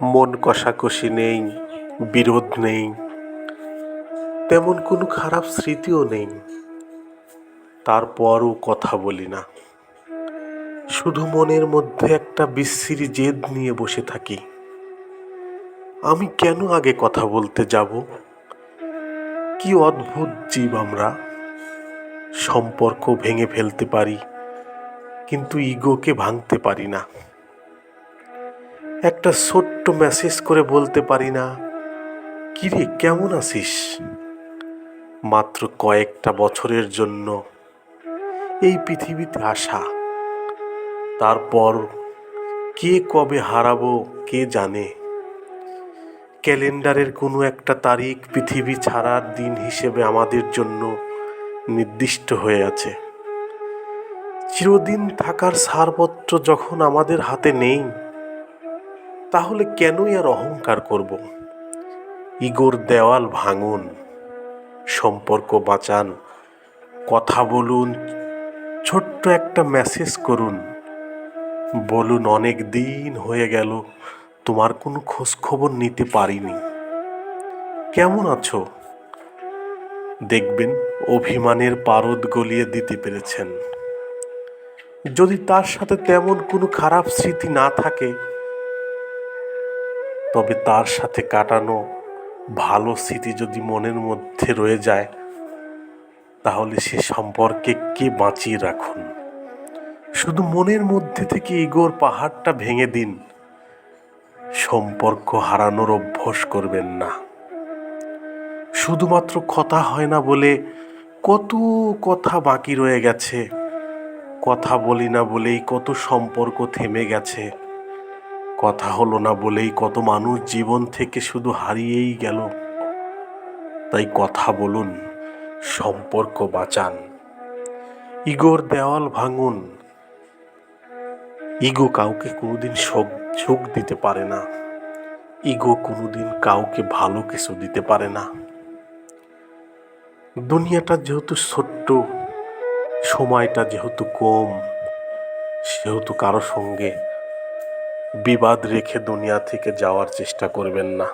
মন কষাকষি নেই, বিরোধ নেই, তেমন কোনো খারাপ স্মৃতিও নেই। তারপরও কথা বলি না। শুধু মনের মধ্যে একটা বিশ্রী জেদ নিয়ে বসে থাকি। আমি কেন আগে কথা বলতে যাব? কি অদ্ভুত জীব আমরা। সম্পর্ক ভেঙে ফেলতে পারি, কিন্তু ইগোকে ভাঙতে পারি না। একটা ছোট্ট মেসেজ করে বলতে পারি না। কিরে, কেমন আছিস? মাত্র কয়েকটা বছরের জন্য এই পৃথিবীতে আসা। তারপর কে কবে হারাবো, কে জানে? ক্যালেন্ডারের কোনো একটা তারিখ পৃথিবী ছাড়ার দিন হিসেবে আমাদের জন্য নির্দিষ্ট হয়ে আছে। চিরদিন থাকার সারপত্র যখন আমাদের হাতে নেই তাহলে কেনই আর অহংকার করব? ইগোর দেওয়াল ভাঙুন, সম্পর্ক বাঁচান, কথা বলুন, ছোট্ট একটা মেসেজ করুন। বলুন, অনেক দিন হয়ে গেল, তোমার কোনো খোঁজ খবর নিতে পারিনি। কেমন আছো? দেখবেন, অভিমানের পারদ গলিয়ে দিতে পেরেছেন। যদি তার সাথে তেমন কোনো খারাপ স্মৃতি না থাকে তবে তার সাথে কাটানো ভালো স্মৃতি যদি মনের মধ্যে রয়ে যায়, তাহলে সে সম্পর্কে কে বাঁচিয়ে রাখুন? শুধু মনের মধ্যে থেকে ইগোর পাহাড়টা ভেঙে দিন। সম্পর্ক হারানোর অভ্যস করবেন না। শুধুমাত্র কথা হয় না বলে কত কথা বাকি রয়ে গেছে। কথা বলি না বলেই কত সম্পর্ক থেমে গেছে। কথা হলো না বলেই কত মানুষ জীবন থেকে শুধু হারিয়েই গেল। তাই কথা বলুন, সম্পর্ক বাঁচান। ইগোর দেওয়াল ভাঙুন। ইগো কাউকে কোনোদিন সুখ দিতে পারে না। ইগো কোনোদিন কাউকে ভালো কিছু দিতে পারে না। দুনিয়াটা যেহেতু ছোট্ট, সময়টা যেহেতু কম, সেহেতু কারও সঙ্গে বিবাদ রেখে দুনিয়া থেকে যাওয়ার চেষ্টা করবেন না।